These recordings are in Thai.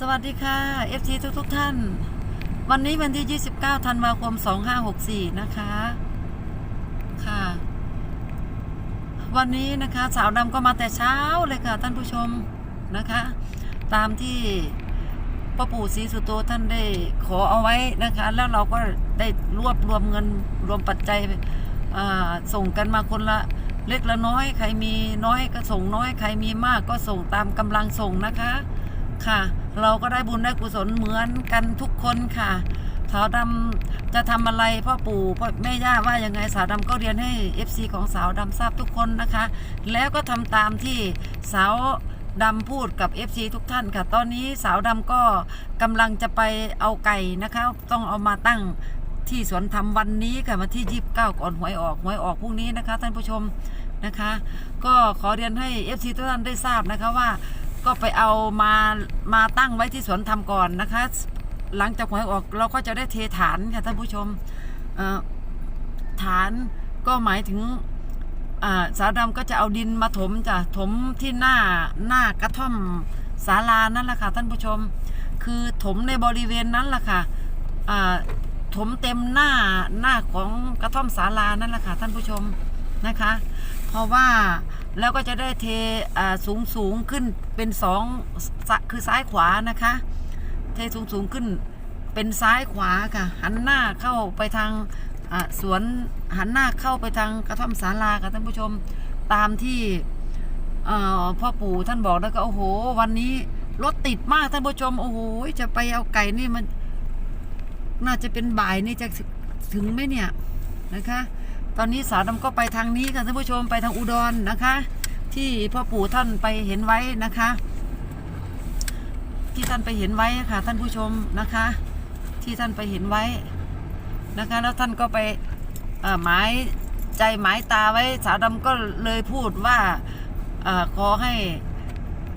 สวัสดีค่ะ FT ทุกทุกท่าน วันนี้วันที่ 29ธันวาคม 2564 นะคะ ค่ะ วันนี้นะคะ สาวดำก็มาแต่เช้าเลยค่ะ ท่านผู้ชมนะคะ ตามที่พ่อปู่ศรีสุโตท่านได้ขอเอาไว้นะคะ แล้วเราก็ได้รวบรวมเงินรวมปัจจัยส่งกันมาคนละเล็กละน้อย ใครมีน้อยก็ส่งน้อย ใครมีมากก็ส่งตามกำลังส่งนะคะ ค่ะ เราก็ได้บุญได้กุศลเหมือนกันทุกคนค่ะ สาวดำจะทำอะไรพ่อปู่พ่อแม่ย่าว่ายังไงสาวดำก็เรียนให้ FC ของสาวดำทราบทุกคนนะคะ แล้วก็ทำตามที่สาวดำพูดกับ FC ทุกท่านค่ะ ตอนนี้สาวดำก็กำลังจะไปเอาไก่นะคะ ต้องเอามาตั้งที่สวนธรรมวันนี้ค่ะวันที่ 29 ก่อนหวยออกหวยออกพรุ่งนี้นะคะ ท่านผู้ชมนะคะ ก็ขอเรียนให้ FC ทุกท่านได้ทราบนะคะว่า ก็ไปเอามามาตั้งไว้ที่สวนธรรมก่อนนะคะ หลังจากหวยออกเราก็จะได้เทฐานค่ะท่านผู้ชมเอ่อฐานก็หมายถึงอ่าสาวดำก็จะเอาดินมาถมจ้ะถมที่หน้าหน้ากระท่อมศาลานั่นแหละค่ะท่านผู้ชม คือถมในบริเวณนั้นแหละค่ะอ่าถมเต็มหน้าหน้าของกระท่อมศาลานั่นแหละค่ะท่านผู้ชมนะคะ เพราะว่า แล้วก็จะได้เทอ่าสูงสูงขึ้นเป็นสองคือซ้ายขวานะคะ เทสูงสูงขึ้นเป็นซ้ายขวาค่ะ หันหน้าเข้าไปทางสวนหันหน้าเข้าไปทางกระท่อมศาลาค่ะท่านผู้ชมตามที่พ่อปู่ท่านบอกแล้วก็โอ้โห วันนี้รถติดมากท่านผู้ชม โอ้โหจะไปเอาไก่นี่มัน น่าจะเป็นบ่ายนี่จะถึงไหมเนี่ยนะคะ ตอนนี้สาวดำก็ไปทางนี้ค่ะท่านผู้ชมไปทางอุดรนะคะ ที่พ่อปู่ท่านไปเห็นไว้นะคะ ที่ท่านไปเห็นไว้ค่ะ ท่านผู้ชมนะคะ ที่ท่านไปเห็นไว้นะคะ แล้วท่านก็ไปเอ่อหมายใจหมายตาไว้สาวดำก็เลยพูดว่าเออขอให้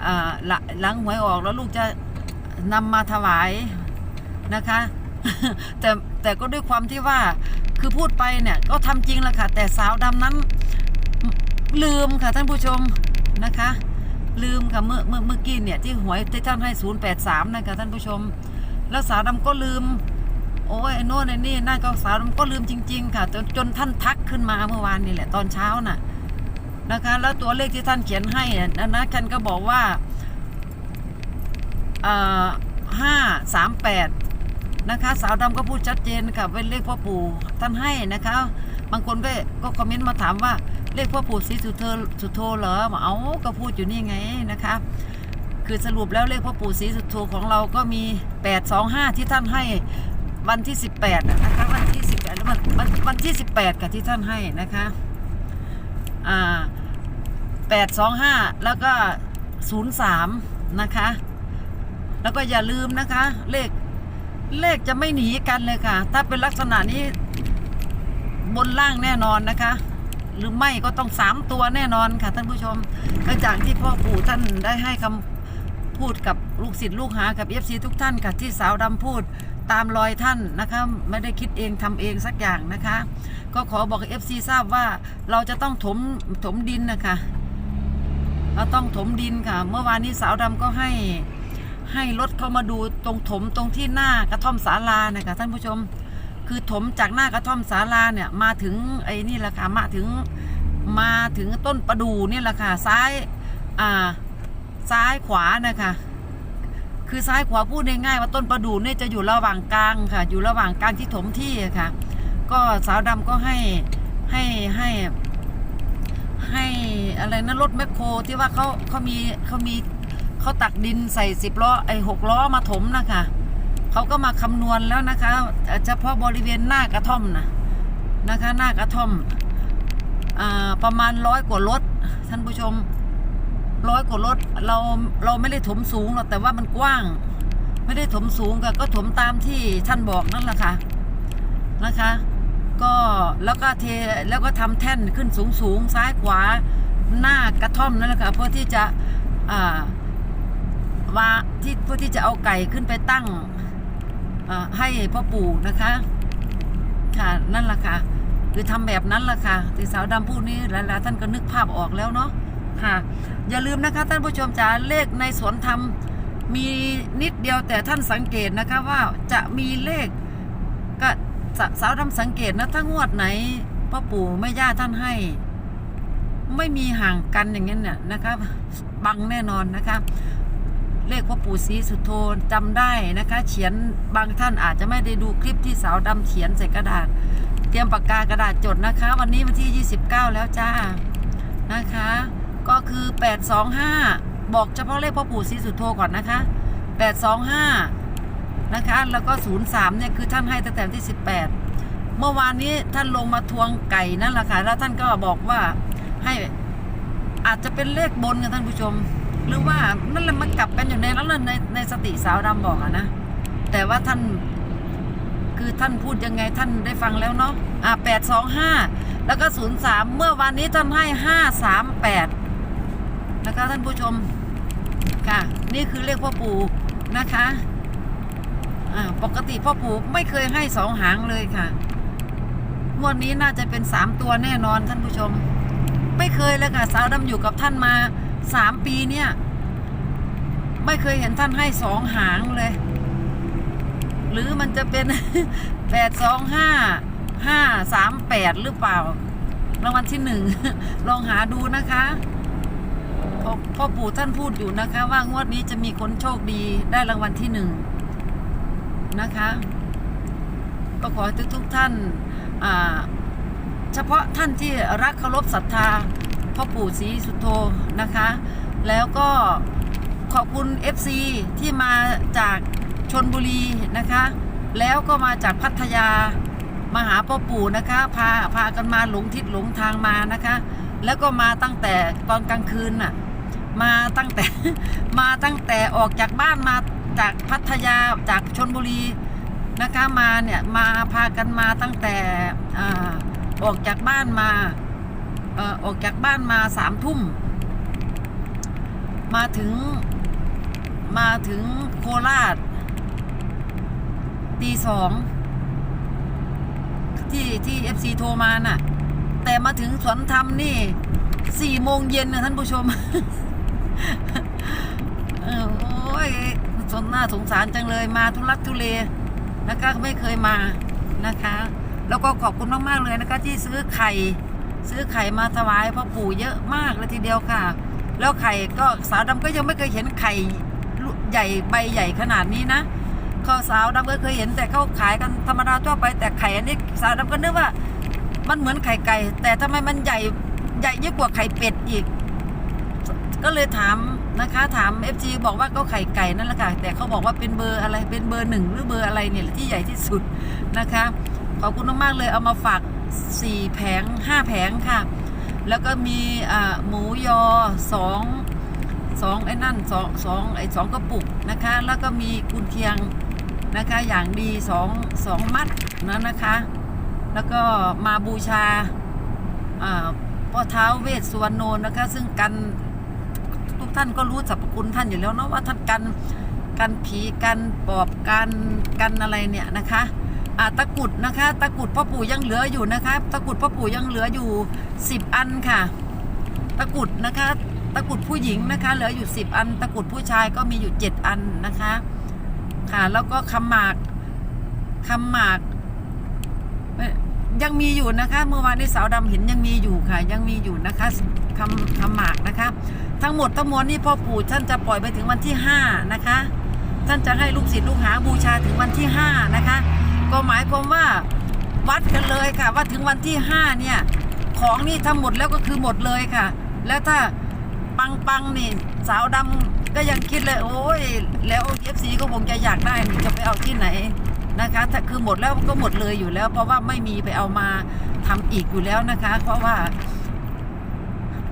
อ่าหลังหลังหวยออกแล้วลูกจะนำมาถวายนะคะ แต่ แต่ก็ด้วยความที่ว่าคือพูดไปเนี่ยก็ทำจริงแหละค่ะ แต่สาวดำนั้นลืมค่ะท่านผู้ชมนะคะ ลืมค่ะเมื่อเมื่อเมื่อกี้เนี่ยที่หวยที่ท่านให้ศูนย์แปดสามนะคะท่านผู้ชม แล้วสาวดำก็ลืม โอ้ยไอ้โน่นไอ้นี่นั่นก็สาวดำก็ลืมจริง ๆ ค่ะจนจนท่านทักขึ้นมาเมื่อวานนี่แหละตอนเช้าน่ะนะคะ แล้วตัวเลขที่ท่านเขียนให้นะนะท่านก็บอกว่าห้าสามแปด นะคะ สาวดำก็พูดชัดเจนค่ะเป็นเลขพ่อปู่ท่านให้นะคะ บางคนก็ก็คอมเมนต์มาถามว่าเลขพ่อปู่ศรีสุโธสุโธเหรอบอกเอาก็พูดอยู่นี่ไงนะคะ คือสรุปแล้วเลขพ่อปู่ศรีสุโธของเราก็มี 825 ที่ท่านให้วันที่ 18นะคะวันที่ 18แล้ววันวันวันที่ 18กับที่ท่านให้นะคะอ่า825 แล้วก็ 03 นะคะ แล้วก็อย่าลืมนะคะ เลข เลขจะไม่หนีกันเลยค่ะ ถ้าเป็นลักษณะนี้บนล่างแน่นอนนะคะ หรือไม่ก็ต้องสามตัวแน่นอนค่ะท่านผู้ชมก็จากที่พ่อปู่ท่านได้ให้คำพูดกับลูกศิษย์ลูกหากับเอฟซีทุกท่านค่ะที่สาวดำพูดตามรอยท่านนะคะไม่ได้คิดเองทำเองสักอย่างนะคะ ก็ขอบอกเอฟซีทราบว่าเราจะต้องถมถมดินนะคะเราต้องถมดินค่ะ เมื่อวานนี้สาวดำก็ให้ ให้รถเข้ามาดูตรงถมตรงที่หน้ากระท่อมศาลาเนี่ยค่ะท่านผู้ชม คือถมจากหน้ากระท่อมศาลาเนี่ยมาถึงไอ้นี่แหละค่ะมาถึงมาถึงต้นประดูนี่แหละค่ะซ้ายอ่าซ้ายขวานะคะคือซ้ายขวาพูดง่ายๆว่าต้นประดูเนี่ยจะอยู่ระหว่างกลางค่ะ อยู่ระหว่างกลางที่ถมที่ะค่ะ ก็สาวดำก็ให้ให้ให้ให้อะไรนะรถแมคโครที่ว่าเขาเขามีเขามี เขาตักดินใส่สิบล้อไอ้หกล้อมาถมนะคะเขาก็มาคำนวณแล้วนะคะ เฉพาะบริเวณหน้ากระท่อมนะนะคะหน้ากระท่อมอประมาณร้อยกว่ารถท่านผู้ชมร้อยกว่ารถเราเราไม่ได้ถมสูงหรอกแต่ว่ามันกว้าง ไม่ได้ถมสูงค่ะก็ถมตามที่ท่านบอกนั่นแหละค่ะนะคะ ก็แล้วก็เทแล้วก็ทำแท่นขึ้นสูงสูงซ้ายขวาหน้ากระท่อมนั่นแหละค่ะเพื่อที่จะอ่า ว่าที่เพื่อที่จะเอาไก่ขึ้นไปตั้งให้พ่อปู่นะคะ ค่ะนั่นแหละค่ะคือทำแบบนั้นแหละค่ะที่สาวดำพูดนี้หลายๆท่านก็นึกภาพออกแล้วเนาะค่ะ อย่าลืมนะคะท่านผู้ชมจ๋าเลขในสวนธรรมมีนิดเดียวแต่ท่านสังเกตนะคะว่าจะมีเลขก็สสาวดำสังเกตนะถ้างวดไหนพ่อปู่แม่ย่าท่านให้ ไม่มีห่างกันอย่างนี้เนี่ยนะคะบังแน่นอนนะคะ เลขพ่อปู่ศรีสุโธจำได้นะคะ เขียนบางท่านอาจจะไม่ได้ดูคลิปที่สาวดำเขียนใส่กระดาษ เตรียมปากกากระดาษจดนะคะ วันนี้วันที่ 29 แล้วจ้านะคะ ก็คือ 825 บอกเฉพาะเลขพ่อปู่ศรีสุโธก่อนนะคะ 825 นะคะ แล้วก็ 03 เนี่ยคือท่านให้ตั้งแต่วันที่ 18 เมื่อวานนี้ท่านลงมาทวงไก่นั่นแหละค่ะแล้วท่านก็บอกว่าให้อาจจะเป็นเลขบนกันท่านผู้ชม หรือว่านั่นแหละมันกลับกันอยู่ในนั้นแหละในในสติสาวดำบอกอะนะแต่ว่าท่านคือท่านพูดยังไงท่านได้ฟังแล้วเนาะอ่าแปดสองห้าแล้วก็ศูนย์สามเมื่อวานนี้ท่านให้ห้าสามแปดนะคะท่านผู้ชมค่ะ นี่คือเลขพ่อปู่นะคะอ่าปกติพ่อปู่ไม่เคยให้สองหางเลยค่ะงวดนี้น่าจะเป็นสามตัวแน่นอนท่านผู้ชม ไม่เคยเลยค่ะสาวดำอยู่กับท่านมา สามปีเนี่ย ไม่เคยเห็นท่านให้สองหางเลย หรือมันจะเป็นแปดสองห้าห้าสามแปดหรือเปล่ารางวัลที่หนึ่งลองหาดูนะคะเพราะพ่อปู่ท่านพูดอยู่นะคะ ว่างวดนี้จะมีคนโชคดีได้รางวัลที่หนึ่งนะคะก็ขอให้ทุกๆท่านเฉพาะท่านที่รักเคารพศรัทธา พ่อปู่ศรีสุโธนะคะ แล้วก็ขอบคุณ FC ที่มาจากชนบุรีนะคะ แล้วก็มาจากพัทยามาหาพ่อปู่นะคะ พาพากันมาหลงทิศหลงทางมานะคะ แล้วก็มาตั้งแต่ตอนกลางคืนน่ะมาตั้งแต่มาตั้งแต่ออกจากบ้านมาจากพัทยาจากชนบุรีนะคะมาเนี่ยมาพากันมาตั้งแต่อออกจากบ้านมา ออออกจากบ้านมาสามทุ่ม มาถึงมาถึงโคราชตีสองที่ที่เอฟซีโทรมาน่ะ แต่มาถึงสวนธรรมนี่สี่โมงเย็นนะท่านผู้ชมโอ้ยสนหน้าสงสารจังเลยมาทุลักทุเลนะคะไม่เคยมานะคะ แล้วก็ขอบคุณมาก ๆ เลยนะคะ ที่ซื้อไข่ ซื้อไข่มาถวายพ่อปู่เยอะมากเลยทีเดียวค่ะ แล้วไข่ก็สาวดำก็ยังไม่เคยเห็นไข่ใหญ่ใบใหญ่ขนาดนี้นะข้าวสาวดำก็เคยเห็นแต่เขาขายกันธรรมดาทั่วไปแต่ไข่อันนี้สาวดำก็นึกว่า มันเหมือนไข่ไก่ แต่ทำไมมันใหญ่ใหญ่ยิ่งกว่าไข่เป็ดอีก ก็เลยถามนะคะถาม FG บอกว่าก็ไข่ไก่นั่นแหละค่ะ แต่เขาบอกว่าเป็นเบอร์อะไรเป็นเบอร์หนึ่งหรือเบอร์อะไรเนี่ยที่ใหญ่ที่สุดนะคะ ขอบคุณมากๆเลยเอามาฝาก สี่แผงห้าแผงค่ะ แล้วก็มีหมูยอสองสองไอ้นั่นสองสองไอ้สองกระปุกนะคะ แล้วก็มีกุนเคียงนะคะอย่างดีสองสองมัดนะนะคะ แล้วก็มาบูชาอ่าพ่อเท้าเวสสุวรรณโนนะคะ ซึ่งกันทุกท่านก็รู้สรรพคุณท่านอยู่แล้วเนาะว่าท่านกันกันผีกันปอบกันกันอะไรเนี่ยนะคะ อ่าตะกุดนะคะ ตะกุดพ่อปู่ยังเหลืออยู่นะคะตะกุดพ่อปู่ยังเหลืออยู่สิบอันค่ะ ตะกุดนะคะ ตะกุดผู้หญิงนะคะ เหลืออยู่สิบอัน ตะกุดผู้ชายก็มีอยู่เจ็ดอันนะคะ ค่ะ แล้วก็คำหมากคำหมากยังมีอยู่นะคะ เมื่อวานในสาวดำเห็นยังมีอยู่ค่ะ ยังมีอยู่นะคะคำคำหมากนะคะ ทั้งหมดทั้งมวลนี่พ่อปู่ท่านจะปล่อยไปถึงวันที่ห้านะคะ ท่านจะให้ลูกศิษย์ลูกหาบูชาถึงวันที่ห้านะคะ ก็หมายความว่าวัดกันเลยค่ะ ว่าถึงวันที่ห้าเนี่ย ของนี่ทั้งหมดแล้วก็คือหมดเลยค่ะ แล้วถ้าปังปังนี่สาวดำก็ยังคิดเลย โอ้ย แล้วเอฟซีก็คงจะอยากได้นี่จะไปเอาที่ไหนนะคะถ้าคือหมดแล้วก็หมดเลยอยู่แล้ว เพราะว่าไม่มีไปเอามาทำอีกอยู่แล้วนะคะ เพราะว่า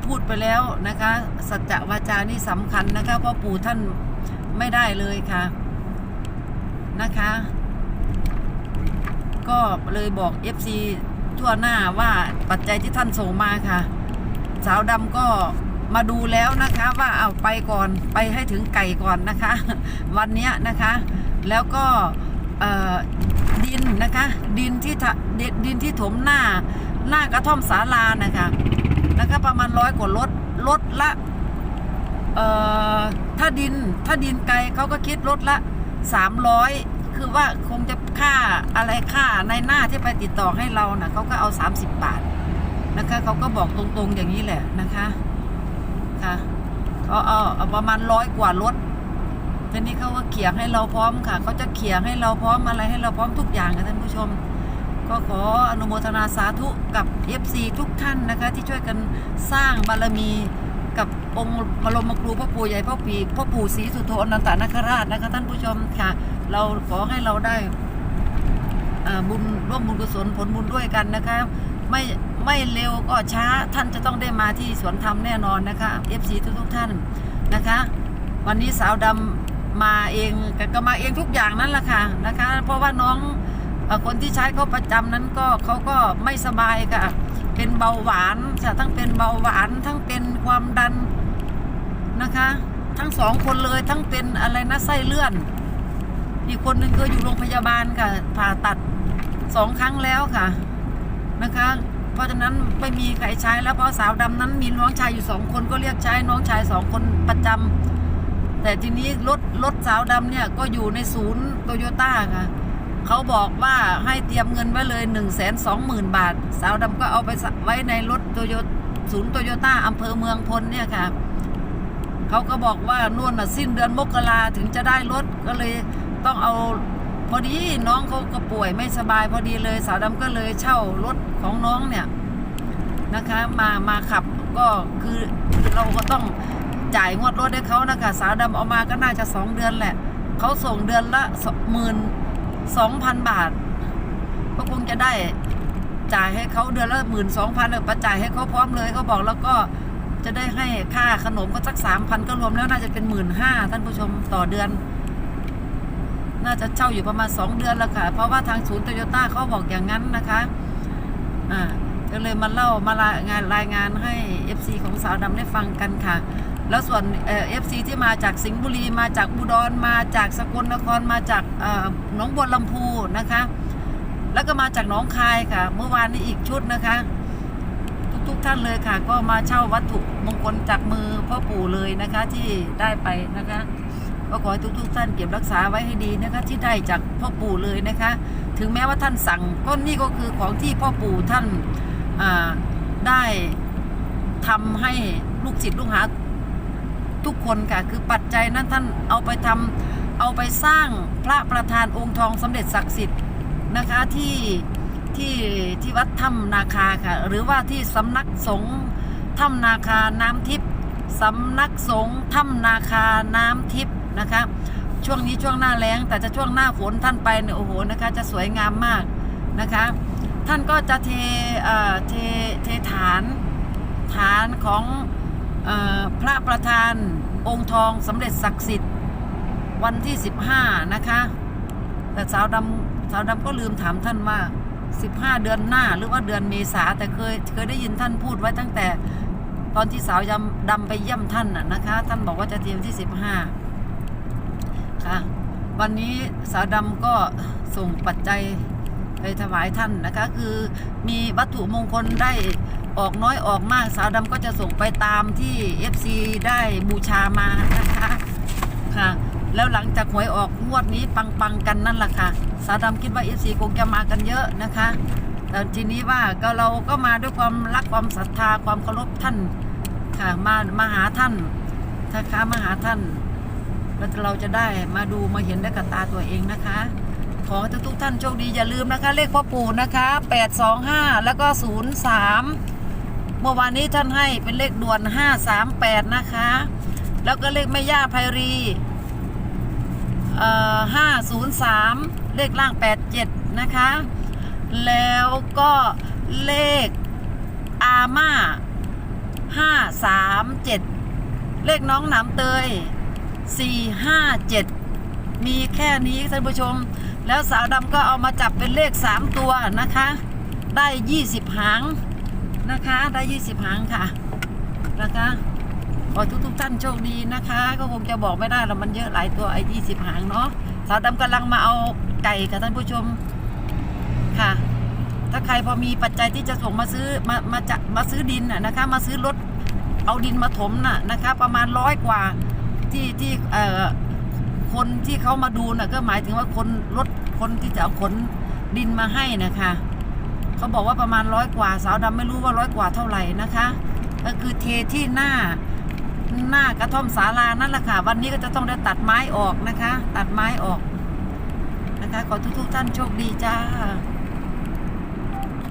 พูดไปแล้วนะคะ สัจวาจานี่สำคัญนะคะเพราะปู่ท่านไม่ได้เลยค่ะนะคะ ก็เลยบอก FC ทั่วหน้าว่าปัจจัยที่ท่านส่งมาค่ะ สาวดำก็มาดูแล้วนะคะว่าเอาไปก่อนไปให้ถึงไก่ก่อนนะคะ วันนี้นะคะ แล้วก็ดินนะคะ ดินที่ดินดินที่ถมหน้าหน้ากระท่อมศาลานะคะนะคะประมาณร้อยกว่ารถรถละถ้าดินถ้าดินไกลเขาก็คิดรถละสามร้อย คือว่าคงจะค่าอะไรค่าในหน้าที่ไปติดต่อให้เรานะ่ะเขาก็เอา 30 บาทนะคะเขาก็บอกตรงๆอย่างนี้แหละนะคะค่ะเขาเอาเอาประมาณร้อยกว่ารถทีนี้เขาก็เขี่ยให้เราพร้อมค่ะเขาจะเขี่ยให้เราพร้อมอะไรให้เราพร้อมทุกอย่างค่ะท่านผู้ชม ก็ขออนุโมทนาสาธุกับ FC ทุกท่านนะคะ ที่ช่วยกันสร้างบารมีกับองค์บรมครูพ่อปู่ใหญ่พ่อปีพ่อปู่ศรีสุโธอนันตนาคราชนะคะท่านผู้ชมค่ะ เราขอให้เราได้บุญร่วมบุญกุศลผลบุญด้วยกันนะคะไม่ไม่เร็วก็ช้าท่านจะต้องได้มาที่สวนธรรมแน่นอนนะคะ FC ทุกทุกท่านนะคะ วันนี้สาวดำมาเองก็มาเองทุกอย่างนั่นแหละค่ะนะคะ เพราะว่าน้องอคนที่ใช้เขาประจำนั้นก็เขาก็ไม่สบายค่ะ เป็นเบาหวานค่ะทั้งเป็นเบาหวานทั้งเป็นความดันนะคะ ทั้งสองคนเลยทั้งเป็นอะไรนะไส้เลื่อน อีกคนหนึ่งก็อยู่โรงพยาบาลค่ะ ผ่าตัดสองครั้งแล้วค่ะนะคะ เพราะฉะนั้นไม่มีใครใช้แล้วเพราะสาวดำนั้นมีน้องชายอยู่สองคนก็เรียกใช้น้องชายสองคนประจำแต่ทีนี้รถรถสาวดำเนี่ยก็อยู่ในศูนย์โตโยต้าค่ะเขาบอกว่าให้เตรียมเงินไว้เลย1นึ่งแสนสองหมื่นบาท สาวดำก็เอาไปไว้ในรถโตโยศูนย์โตโยต้าอำเภอเมืองพลเนี่ยค่ะเขาก็บอกว่านู่นน่ะสิ้นเดือนมกราถึงจะได้รถก็เลย ต้องเอาพอดีน้องเขาก็ป่วยไม่สบายพอดีเลยสาวดำก็เลยเช่ารถของน้องเนี่ยนะคะมามาขับก็คือเราก็ต้องจ่ายงวดรถให้เขานะคะสาวดำเอามาก็น่าจะสองเดือนแหละเขาส่งเดือนละหมื่นสองพันบาท ก็คงจะได้จ่ายให้เขาเดือนละหมื่นสองพันประจ่ายให้เขาพร้อมเลยเขาบอกแล้วก็จะได้ให้ค่าขนมก็สักสามพันก็รวมแล้วน่าจะเป็นหมื่นห้าท่านผู้ชมต่อเดือน น่าจะเช่าอยู่ประมาณสองเดือนแล้วค่ะ เพราะว่าทางศูนย์โตโยต้าเขาบอกอย่างนั้นนะคะอ่าก็เลยมาเล่ามารายงานรายงานให้ FC ของสาวดำได้ฟังกันค่ะ แล้วส่วนเอฟซีที่มาจากสิงห์บุรีมาจากอุดรมาจากสกลนครมาจากอ่อหนองบัวลำพูนะคะ แล้วก็มาจากหนองคายค่ะ เมื่อวานนี้อีกชุดนะคะ ทุกๆท่านเลยค่ะ ก็มาเช่าวัตถุมงคลจากมือพ่อปู่เลยนะคะที่ได้ไปนะคะ ก็ขอให้ทุกๆท่านเก็บรักษาไว้ให้ดีนะคะ ที่ได้จากพ่อปู่เลยนะคะ ถึงแม้ว่าท่านสั่งก็นี่ก็คือของที่พ่อปู่ท่านได้ทำให้ลูกศิษย์ลูกหาทุกคนค่ะ คือปัจจัยนั้นท่านเอาไปทำเอาไปสร้างพระประธานองค์ทองสมเด็จศักดิ์สิทธิ์นะคะที่ที่ที่วัดถ้ำนาคาค่ะ หรือว่าที่สำนักสงฆ์ถ้ำนาคาน้ำทิพย์สำนักสงฆ์ถ้ำนาคาน้ำทิพย์ นะคะ ช่วงนี้ช่วงหน้าแล้ง แต่จะช่วงหน้าฝนท่านไปเนี่ยโอ้โหนะคะ จะสวยงามมากนะคะ ท่านก็จะเทเอ่อเทเทฐานฐานของออพระประธานองค์ทองสำเร็จศักดิ์สิทธิ์วันที่ 15 นะคะ แต่สาวดำสาวดำก็ลืมถามท่านว่า15 เดือนหน้าหรือว่าเดือนเมษาแต่เคยเคยได้ยินท่านพูดไว้ตั้งแต่ตอนที่สาวยำดำไปเยี่ยมท่านน่ะนะคะ ท่านบอกว่าจะเตรียมที่ 15 ค่ะ วันนี้สาวดำก็ส่งปัจจัยไปถวายท่านนะคะ คือมีวัตถุมงคลได้ออกน้อยออกมาก สาวดำก็จะส่งไปตามที่ FC ได้บูชามานะคะค่ะแล้วหลังจากหวยออกงวดนี้ปังๆกันนั่นแหละค่ะ สาวดำคิดว่า FC คงจะมากันเยอะนะคะ แต่ทีนี้ว่าก็เราก็มาด้วยความรักความศรัทธาความเคารพท่านค่ะมามาหาท่านนะคะมาหาท่าน แล้วเราจะได้มาดูมาเห็นได้กับตาตัวเองนะคะ ขอให้ทุกท่านโชคดีอย่าลืมนะคะ เลขพ่อปู่นะคะ 825 แล้วก็ 03 เมื่อวานนี้ท่านให้เป็นเลขด่วน 538 นะคะ แล้วก็เลขแม่ย่าไพรีเอ่อ503 เลขล่าง 87 นะคะ แล้วก็เลขอาม่า537 เลขน้องหนามเตย 457 มีแค่นี้ท่านผู้ชม แล้วสาวดำก็เอามาจับเป็นเลข 3 ตัวนะคะ ได้ 20 หางนะคะ ได้ 20 หางค่ะนะคะขอทุกทุกท่านโชคดีนะคะ ก็คงจะบอกไม่ได้แล้วมันเยอะหลายตัวไอ้ยี่สิบหางเนาะสาวดำกำลังมาเอาไก่กับท่านผู้ชมค่ะ ถ้าใครพอมีปัจจัยที่จะส่งมาซื้อมามาจะมาซื้อดินน่ะนะคะ มาซื้อรถเอาดินมาถมน่ะนะคะ ประมาณร้อยกว่า ที่ที่เอ่อคนที่เขามาดูน่ะก็หมายถึงว่าคนรถคนที่จะเอาขนดินมาให้นะคะเขาบอกว่าประมาณร้อยกว่าสาวดำไม่รู้ว่าร้อยกว่าเท่าไหร่นะคะ ก็คือเทที่หน้าหน้ากระท่อมศาลานั่นแหละค่ะ วันนี้ก็จะต้องได้ตัดไม้ออกนะคะ ตัดไม้ออกนะคะ ขอทุกๆท่านโชคดีจ้า